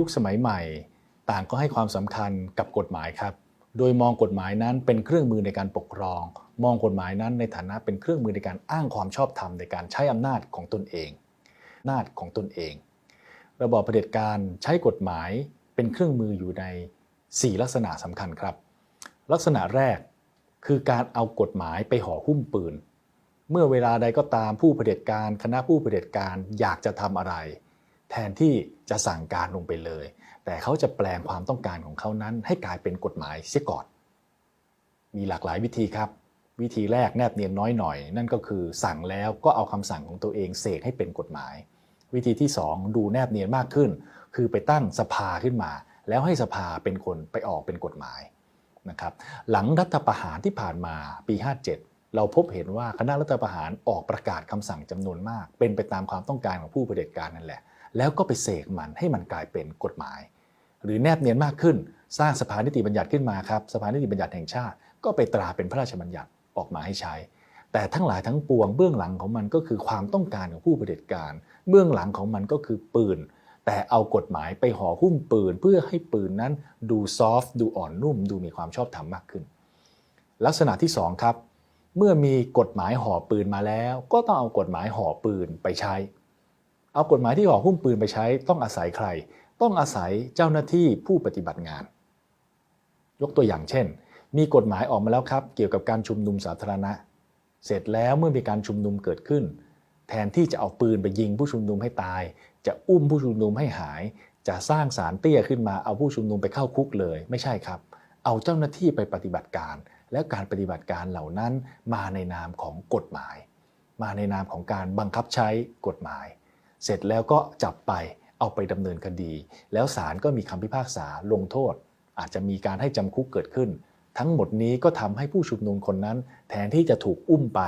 ยุคสมัยใหม่ ต่างก็ให้ความสำคัญกับกฎหมายครับ โดยมองกฎหมายนั้นเป็นเครื่องมือในการปกครอง มองกฎหมายนั้นในฐานะเป็นเครื่องมือในการอ้างความชอบธรรมในการใช้อำนาจของตนเองอำนาจของตนเอง ระบอบเผด็จการใช้กฎหมายเป็นเครื่องมืออยู่ใน 4 ลักษณะสำคัญครับ ลักษณะแรกคือการเอากฎหมายไปห่อหุ้มปืน เมื่อเวลาใดก็ตามผู้เผด็จการ คณะผู้เผด็จการอยากจะทำอะไร แทนที่จะสั่งการลงไปเลย แต่เขาจะแปลงความต้องการของเขานั้น ให้กลายเป็นกฎหมายเสียก่อน มีหลากหลายวิธีครับ วิธีแรกแนบเนียนน้อยหน่อย นั่นก็คือสั่งแล้วก็เอาคำสั่งของตัวเองเสกให้เป็นกฎหมาย วิธีที่ 2 ดูแนบเนียนมากขึ้น คือไปตั้งสภาขึ้นมา แล้วให้สภาเป็นคนไปออกเป็นกฎหมายนะครับหลังรัฐประหารที่ผ่านมาปี 57 เราพบเห็นว่าคณะรัฐประหารออกประกาศคำสั่งจำนวนมาก เป็นไปตามความต้องการของผู้เผด็จการนั่นแหละ แล้วก็ไปเสกมันให้มันกลายเป็นกฎหมาย หรือแนบเนียนมากขึ้น สร้างสภานิติบัญญัติขึ้นมาครับสภานิติบัญญัติแห่งชาติ ก็ไปตราเป็นพระราชบัญญัติออกมาให้ใช้ แต่ทั้งหลายทั้งปวงเบื้องหลังของมันก็คือความต้องการของผู้เผด็จการ เบื้องหลังของมันก็คือปืน แต่เอากฎหมายไปห่อหุ้มปืน เพื่อให้ปืนนั้นดูซอฟต์ดูอ่อนนุ่ม ดูมีความชอบธรรมมากขึ้น ลักษณะที่2ครับเมื่อมีกฎหมายห่อปืนมาแล้ว ก็ต้องเอากฎหมายห่อปืนไปใช้ เอากฎหมายที่ห่อหุ้มปืนไปใช้ต้องอาศัยใคร ต้องอาศัยเจ้าหน้าที่ผู้ปฏิบัติงาน ยกตัวอย่างเช่น มีกฎหมายออกมาแล้วครับ เกี่ยวกับการชุมนุมสาธารณะ เสร็จแล้วเมื่อมีการชุมนุมเกิดขึ้น แทนที่จะเอาปืนไปยิงผู้ชุมนุมให้ตาย จะอุ้มผู้ชุมนุมให้หาย จะสร้างสารเตี้ยขึ้นมาเอาผู้ชุมนุมไปเข้าคุกเลย ไม่ใช่ครับ เอาเจ้าหน้าที่ไปปฏิบัติการ แล้วการปฏิบัติการเหล่านั้นมาในนามของกฎหมาย มาในนามของการบังคับใช้กฎหมาย เสร็จแล้วก็จับไปเอาไปดำเนินคดี แล้วศาลก็มีคำพิพากษาลงโทษ อาจจะมีการให้จำคุกเกิดขึ้น ทั้งหมดนี้ก็ทำให้ผู้ชุมนุมคนนั้น แทนที่จะถูกอุ้มไป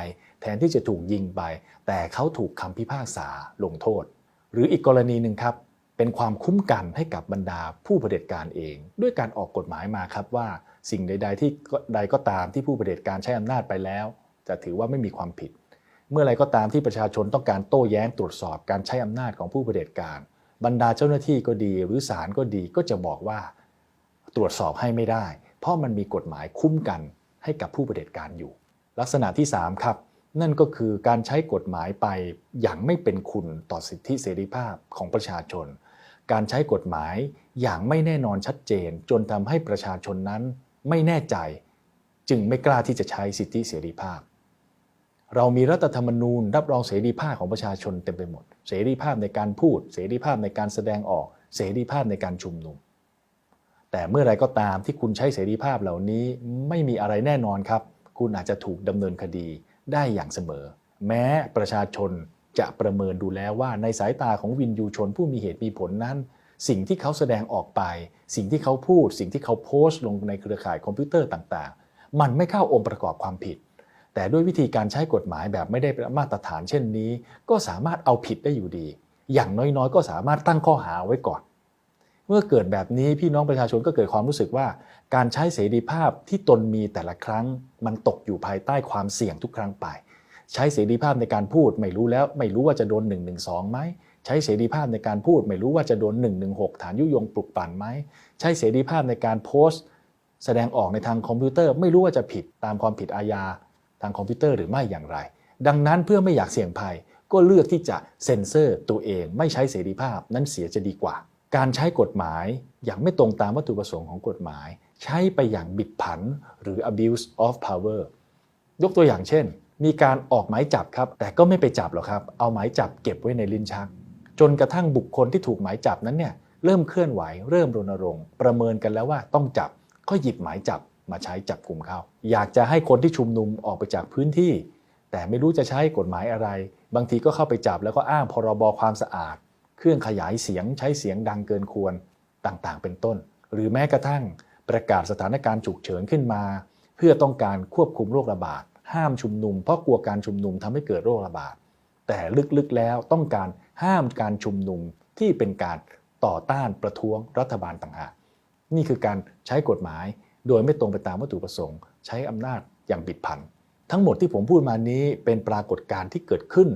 แทนที่จะถูกยิงไป แต่เขาถูกคำพิพากษาลงโทษ หรืออีกกรณีหนึ่งครับ เป็นความคุ้มกันให้กับบรรดาผู้เผด็จการเอง ด้วยการออกกฎหมายมาครับว่า สิ่งใดๆที่ใดก็ตามที่ผู้เผด็จการใช้อำนาจไปแล้ว จะถือว่าไม่มีความผิด เมื่อไรก็ตามที่ประชาชนต้องการโต้แย้งตรวจสอบการใช้อำนาจของผู้เผด็จการ บรรดาเจ้าหน้าที่ก็ดีหรือศาลก็ดีก็จะบอกว่าตรวจสอบให้ไม่ได้ เพราะมันมีกฎหมายคุ้มกันให้กับผู้เผด็จการอยู่ ลักษณะที่ 3 ครับ นั่นก็คือการใช้กฎหมายไปอย่างไม่เป็นคุณต่อสิทธิเสรีภาพของประชาชน การใช้กฎหมายอย่างไม่แน่นอนชัดเจน จนทำให้ประชาชนนั้นไม่แน่ใจ จึงไม่กล้าที่จะใช้สิทธิเสรีภาพ เรามีรัฐธรรมนูญ รับรองเสรีภาพของประชาชนเต็มไปหมด เสรีภาพในการพูด เสรีภาพในการแสดงออก เสรีภาพในการชุมนุม แต่เมื่อไรก็ตามที่คุณใช้เสรีภาพเหล่านี้ไม่มีอะไรแน่นอนครับ คุณอาจจะถูกดำเนินคดีได้อย่างเสมอ แม้ประชาชนจะประเมินดูแล้วว่าในสายตาของวินยูชนผู้มีเหตุมีผลนั้น สิ่งที่เขาแสดงออกไป สิ่งที่เขาพูด สิ่งที่เขาโพสต์ลงในเครือข่ายคอมพิวเตอร์ต่าง ๆ มันไม่เข้าองค์ประกอบความผิด แต่ด้วยวิธีการใช้กฎหมายแบบไม่ได้มาตรฐานเช่นนี้ ก็สามารถเอาผิดได้อยู่ดี อย่างน้อยๆ ก็สามารถตั้งข้อหาไว้ก่อน เมื่อเกิดแบบนี้พี่น้องประชาชนก็เกิดความรู้สึกว่า การใช้เสรีภาพที่ตนมีแต่ละครั้ง มันตกอยู่ภายใต้ความเสี่ยงทุกครั้งไป ใช้เสรีภาพในการพูดไม่รู้แล้วไม่รู้ว่าจะโดน1นึไหมใช้เสรีภาพในการพูดไม่รู้ว่าจะโดน 116 ฐานยุยงปลุกปั่นไหมใช้เสรีภาพในการโพสต์ แสดงออกในทางคอมพิวเตอร์ ไม่รู้ว่าจะผิดตามความผิดอาญา ทางคอมพิวเตอร์หรือไม่อย่างไร ดังนั้นเพื่อไม่อยากเสี่ยงภัย ก็เลือกที่จะเซ็นเซอร์ตัวเองไม่ใช้เสรีภาพนั้นเสียจะดีกว่า การใช้กฎหมายอย่างไม่ตรงตามวัตถุประสงค์ของกฎหมาย ใช้ไปอย่างบิดผันหรือ abuse of power ยกตัวอย่างเช่น มีการออกหมายจับครับ แต่ก็ไม่ไปจับหรอกครับ เอาหมายจับเก็บไว้ในลิ้นชัก จนกระทั่งบุคคลที่ถูกหมายจับนั้นเนี่ยเริ่มเคลื่อนไหว เริ่มรณรงค์ ประเมินกันแล้วว่าต้องจับ ก็หยิบหมายจับ มาใช้จับกลุ่มเขาอยากจะให้คนที่ชุมนุมออกไปจากพื้นที่ แต่ไม่รู้จะใช้กฎหมายอะไร บางทีก็เข้าไปจับแล้วก็อ้างพรบความสะอาด เครื่องขยายเสียงใช้เสียงดังเกินควรต่างๆ เป็นต้น หรือแม้กระทั่งประกาศสถานการณ์ฉุกเฉินขึ้นมา เพื่อต้องการควบคุมโรคระบาดห้ามชุมนุมเพราะกลัวการชุมนุมทำให้เกิดโรคระบาดแต่ลึกๆแล้วต้องการห้ามการชุมนุมที่เป็นการต่อต้านประท้วงรัฐบาลต่างหากนี่คือการใช้กฎหมาย โดยไม่ตรงไปตามวัตถุประสงค์ ใช้อำนาจอย่างบิดผัน ทั้งหมดที่ผมพูดมานี้เป็นปรากฏการณ์ที่เกิดขึ้น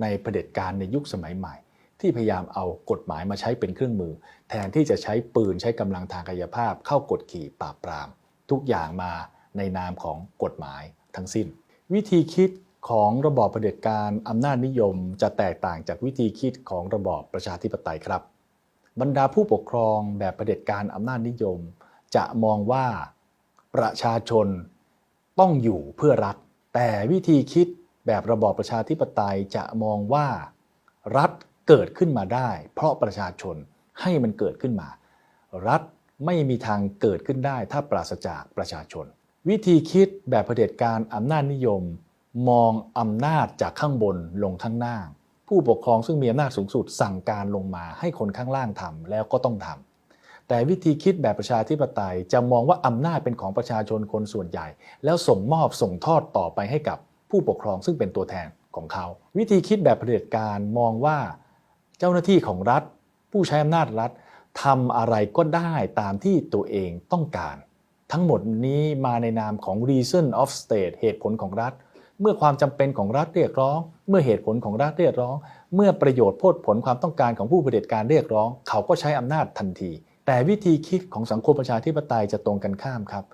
ในเผด็จการในยุคสมัยใหม่ ที่พยายามเอากฎหมายมาใช้เป็นเครื่องมือ แทนที่จะใช้ปืนใช้กำลังทางกายภาพ เข้ากดขี่ปราบปราม ทุกอย่างมาในนามของกฎหมายทั้งสิ้น วิธีคิดของระบอบเผด็จการอำนาจนิยมจะแตกต่างจากวิธีคิดของระบอบประชาธิปไตยครับ บรรดาผู้ปกครองแบบเผด็จการอำนาจนิยม จะมองว่าประชาชนต้องอยู่เพื่อรัฐ แต่วิธีคิดแบบระบอบประชาธิปไตยจะมองว่ารัฐเกิดขึ้นมาได้ เพราะประชาชนให้มันเกิดขึ้นมา รัฐไม่มีทางเกิดขึ้นได้ถ้าปราศจากประชาชน วิธีคิดแบบเผด็จการอำนาจนิยม มองอำนาจจากข้างบนลงข้างล่าง ผู้ปกครองซึ่งมีอำนาจสูงสุดสั่งการลงมาให้คนข้างล่างทำแล้วก็ต้องทำ แต่วิธีคิดแบบประชาธิปไตยจะมองว่าอำนาจเป็นของประชาชนคนส่วนใหญ่ แล้วส่งมอบส่งทอดต่อไปให้กับผู้ปกครองซึ่งเป็นตัวแทนของเขา วิธีคิดแบบเผด็จการมองว่าเจ้าหน้าที่ของรัฐ ผู้ใช้อำนาจรัฐทำอะไรก็ได้ตามที่ตัวเองต้องการ ทั้งหมดนี้มาในนามของ reason of state เหตุผลของรัฐ เมื่อความจำเป็นของรัฐเรียกร้อง เมื่อเหตุผลของรัฐเรียกร้อง เมื่อประโยชน์โพดผลความต้องการของผู้เผด็จการเรียกร้อง เขาก็ใช้อำนาจทันที แต่วิธีคิดของสังคมประชาธิปไตยจะตรงกันข้ามครับ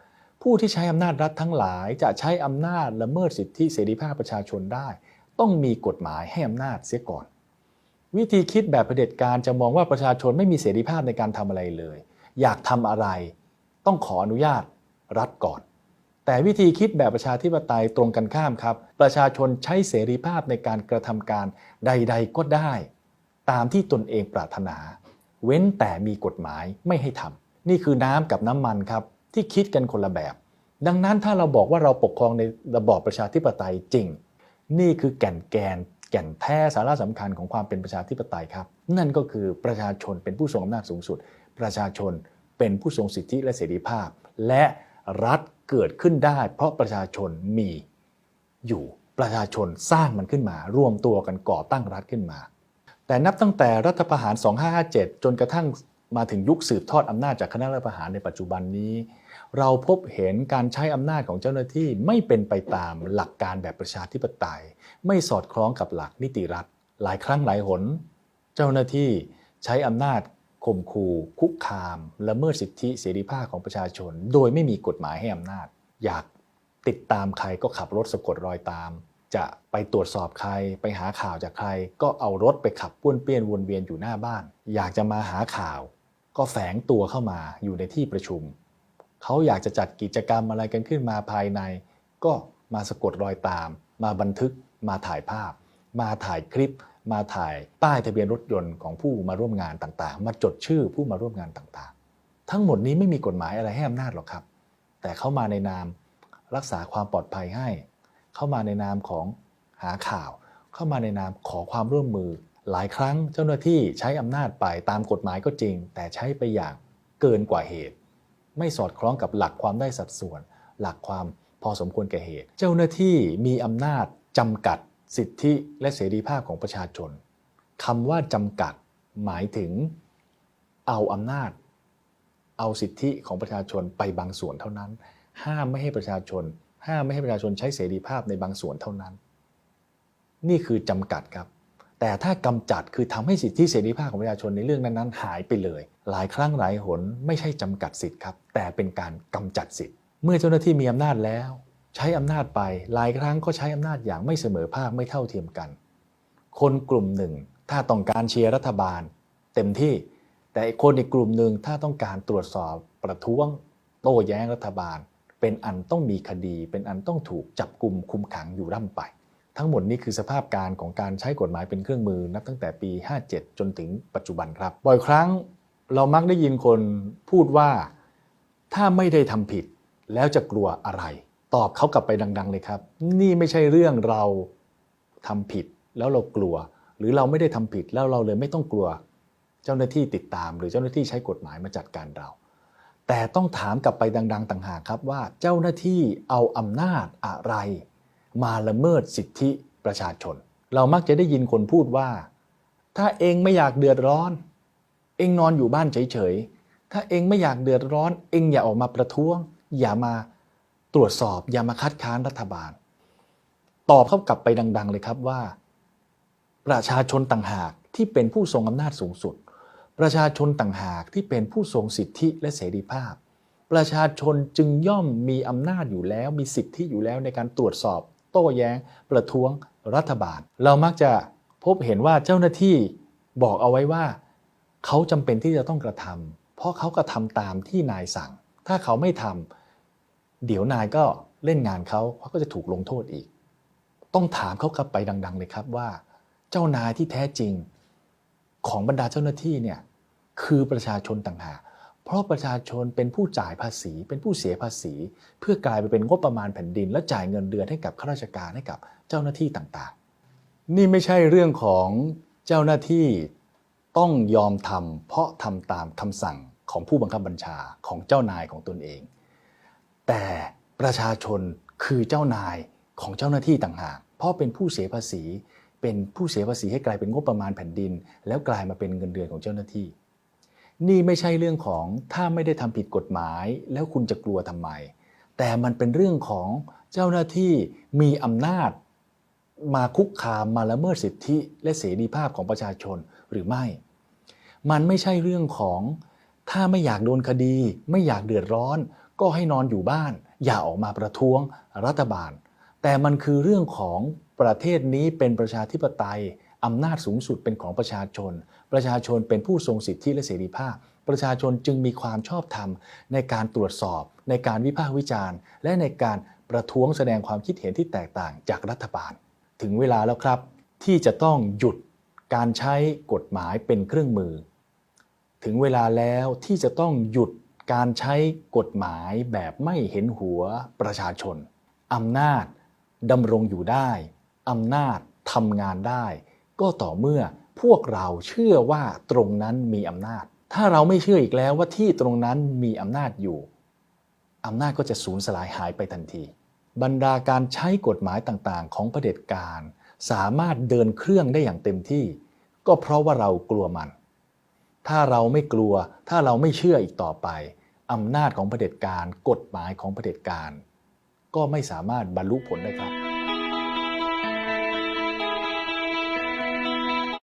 ผู้ที่ใช้อำนาจรัฐทั้งหลายจะใช้อำนาจละเมิดสิทธิเสรีภาพประชาชนได้ ต้องมีกฎหมายให้อำนาจเสียก่อน วิธีคิดแบบเผด็จการจะมองว่าประชาชนไม่มีเสรีภาพในการทำอะไรเลย อยากทำอะไร ต้องขออนุญาตรัฐก่อน แต่วิธีคิดแบบประชาธิปไตยตรงกันข้ามครับ ประชาชนใช้เสรีภาพในการกระทำการใด ๆ ก็ได้ ตามที่ตนเองปรารถนา เว้นแต่มีกฎหมายไม่ให้ทำนี่คือน้ำกับน้ำมันครับที่คิดกันคนละแบบ ดังนั้นถ้าเราบอกว่าเราปกครองในระบอบประชาธิปไตยจริง นี่คือแก่นแกนแก่นแท้สาระสำคัญของความเป็นประชาธิปไตยครับ นั่นก็คือประชาชนเป็นผู้ทรงอำนาจสูงสุด ประชาชนเป็นผู้ทรงสิทธิและเสรีภาพ และรัฐเกิดขึ้นได้ เพราะประชาชนมีอยู่ประชาชนสร้างมันขึ้นมารวมตัวกันก่อตั้งรัฐขึ้นมา แต่นับตั้งแต่รัฐประหาร 2557 จนกระทั่งมาถึงยุคสืบทอดอำนาจจากคณะรัฐประหารในปัจจุบันนี้ เราพบเห็นการใช้อำนาจของเจ้าหน้าที่ไม่เป็นไปตามหลักการแบบประชาธิปไตย ไม่สอดคล้องกับหลักนิติรัฐ หลายครั้งหลายหน เจ้าหน้าที่ใช้อำนาจข่มขู่คุกคามละเมิดสิทธิเสรีภาพของประชาชน โดยไม่มีกฎหมายให้อำนาจ อยากติดตามใครก็ขับรถสะกดรอยตาม จะไปตรวจสอบใคร ไปหาข่าวจากใคร ก็เอารถไปขับป้วนเปี้ยนวนเวียนอยู่หน้าบ้าน อยากจะมาหาข่าว ก็แฝงตัวเข้ามาอยู่ในที่ประชุม เขาอยากจะจัดกิจกรรมอะไรกันขึ้นมาภายใน ก็มาสะกดรอยตาม มาบันทึก มาถ่ายภาพ มาถ่ายคลิป มาถ่ายป้ายทะเบียนรถยนต์ของผู้มาร่วมงานต่างๆ มาจดชื่อผู้มาร่วมงานต่างๆ ทั้งหมดนี้ไม่มีกฎหมายอะไรให้อำนาจหรอกครับ แต่เข้ามาในนามรักษาความปลอดภัยให้ เข้ามาในนามของหาข่าว เข้ามาในนามขอความร่วมมือ หลายครั้งเจ้าหน้าที่ใช้อำนาจไปตามกฎหมายก็จริง แต่ใช้ไปอย่างเกินกว่าเหตุ ไม่สอดคล้องกับหลักความได้สัดส่วน หลักความพอสมควรแก่เหตุ เจ้าหน้าที่มีอำนาจจำกัดสิทธิและเสรีภาพของประชาชนคำว่าจำกัดหมายถึงเอาอำนาจ เอาสิทธิของประชาชนไปบางส่วนเท่านั้น ห้ามไม่ให้ประชาชน ห้ามไม่ให้ประชาชนใช้เสรีภาพในบางส่วนเท่านั้น นี่คือจำกัดครับ แต่ถ้ากำจัดคือทำให้สิทธิเสรีภาพของประชาชนในเรื่องนั้นๆ หายไปเลย หลายครั้งหลายหนไม่ใช่จำกัดสิทธิ์ครับ แต่เป็นการกำจัดสิทธิ์ เมื่อเจ้าหน้าที่มีอำนาจแล้ว ใช้อำนาจไปหลายครั้งก็ใช้อำนาจอย่างไม่เสมอภาคไม่เท่าเทียมกัน คนกลุ่มหนึ่ง ถ้าต้องการเชียร์รัฐบาล เต็มที่ แต่อีกคนอีกกลุ่มหนึ่งถ้าต้องการตรวจสอบประท้วงโต้แย้งรัฐบาล เป็นอันต้องมีคดี เป็นอันต้องถูกจับกลุ่มคุมขังอยู่ร่ำไป ทั้งหมดนี้คือสภาพการของการใช้กฎหมายเป็นเครื่องมือนับตั้งแต่ปี 57 จนถึงปัจจุบันครับ บ่อยครั้งเรามักได้ยินคนพูดว่าถ้าไม่ได้ทำผิดแล้วจะกลัวอะไร ตอบเขากลับไปดัง ๆ เลยครับ นี่ไม่ใช่เรื่องเราทำผิดแล้วเรากลัว หรือเราไม่ได้ทำผิดแล้วเราเลยไม่ต้องกลัว เจ้าหน้าที่ติดตาม หรือเจ้าหน้าที่ใช้กฎหมายมาจัดการเรา แต่ต้องถามกลับไปดัง ๆ ต่างหากครับว่าเจ้าหน้าที่เอาอำนาจอะไร มาละเมิดสิทธิประชาชน เรามักจะได้ยินคนพูดว่า ถ้าเองไม่อยากเดือดร้อน เองนอนอยู่บ้านเฉยๆ ถ้าเองไม่อยากเดือดร้อน เองอย่าออกมาประท้วง อย่ามาตรวจสอบ อย่ามาคัดค้านรัฐบาล ตอบเข้ากลับไปดัง ๆ เลยครับว่า ประชาชนต่างหากที่เป็นผู้ทรงอำนาจสูงสุด ประชาชนต่างหากที่เป็นผู้ทรงสิทธิและเสรีภาพ ประชาชนจึงย่อมมีอำนาจอยู่แล้ว มีสิทธิอยู่แล้วในการตรวจสอบ โต้แย้ง ประท้วงรัฐบาล เรามักจะพบเห็นว่าเจ้าหน้าที่บอกเอาไว้ว่า เขาจำเป็นที่จะต้องกระทำเพราะเขากระทำตามที่นายสั่ง ถ้าเขาไม่ทำเดี๋ยวนายก็เล่นงานเขาเขาก็จะถูกลงโทษอีก ต้องถามเขากลับไปดัง ๆ เลยครับว่า เจ้านายที่แท้จริงของบรรดาเจ้าหน้าที่เนี่ย คือประชาชนต่างหากเพราะประชาชนเป็นผู้จ่ายภาษี เป็นผู้เสียภาษี เพื่อกลายไปเป็นงบประมาณแผ่นดิน และจ่ายเงินเดือนให้กับข้าราชการให้กับเจ้าหน้าที่ต่างๆ นี่ไม่ใช่เรื่องของเจ้าหน้าที่ต้องยอมทำเพราะทำตามคำสั่งของผู้บังคับบัญชาของเจ้านายของตนเอง แต่ประชาชนคือเจ้านายของเจ้าหน้าที่ต่างหากเพราะเป็นผู้เสียภาษี เป็นผู้เสียภาษีให้กลายเป็นงบประมาณแผ่นดิน แล้วกลายมาเป็นเงินเดือนของเจ้าหน้าที่ นี่ไม่ใช่เรื่องของถ้าไม่ได้ทำผิดกฎหมาย แล้วคุณจะกลัวทำไม แต่มันเป็นเรื่องของเจ้าหน้าที่มีอำนาจ มาคุกคามมาละเมิดสิทธิ และเสรีภาพของประชาชนหรือไม่ มันไม่ใช่เรื่องของถ้าไม่อยากโดนคดี ไม่อยากเดือดร้อน ก็ให้นอนอยู่บ้าน อย่าออกมาประท้วงรัฐบาล แต่มันคือเรื่องของประเทศนี้เป็นประชาธิปไตยอำนาจสูงสุดเป็นของประชาชน ประชาชนเป็นผู้ทรงสิทธิและเสรีภาพ ประชาชนจึงมีความชอบธรรม ในการตรวจสอบ ในการวิพากษ์วิจารณ์ และในการประท้วงแสดงความคิดเห็นที่แตกต่างจากรัฐบาล ถึงเวลาแล้วครับ ที่จะต้องหยุดการใช้กฎหมายเป็นเครื่องมือ ถึงเวลาแล้วที่จะต้องหยุดการใช้กฎหมายแบบไม่เห็นหัวประชาชนอำนาจดำรงอยู่ได้อำนาจทำงานได้ ก็ต่อเมื่อ พวกเราเชื่อว่าตรงนั้นมีอำนาจ ถ้าเราไม่เชื่ออีกแล้วว่าที่ตรงนั้นมีอำนาจอยู่อำนาจก็จะสูญสลายหายไปทันที บรรดาการใช้กฎหมายต่างๆ ของเผด็จการ สามารถเดินเครื่องได้อย่างเต็มที่ ก็เพราะว่าเรากลัวมัน ถ้าเราไม่กลัว ถ้าเราไม่เชื่ออีกต่อไปอำนาจของเผด็จการ กฎหมายของเผด็จการ ก็ไม่สามารถบรรลุผลได้ครับ